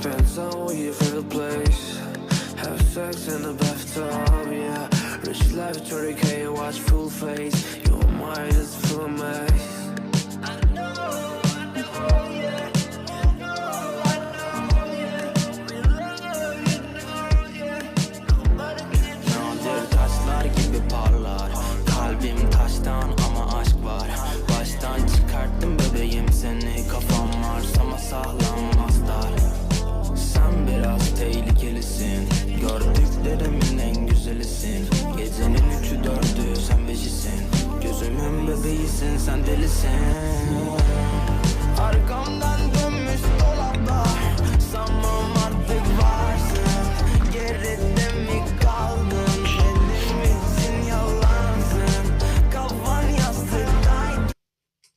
Spend some weed for the place. Have sex in the bathtub, yeah. Rich life, 30k watch full face. Gözümün bebeğisin sen delisin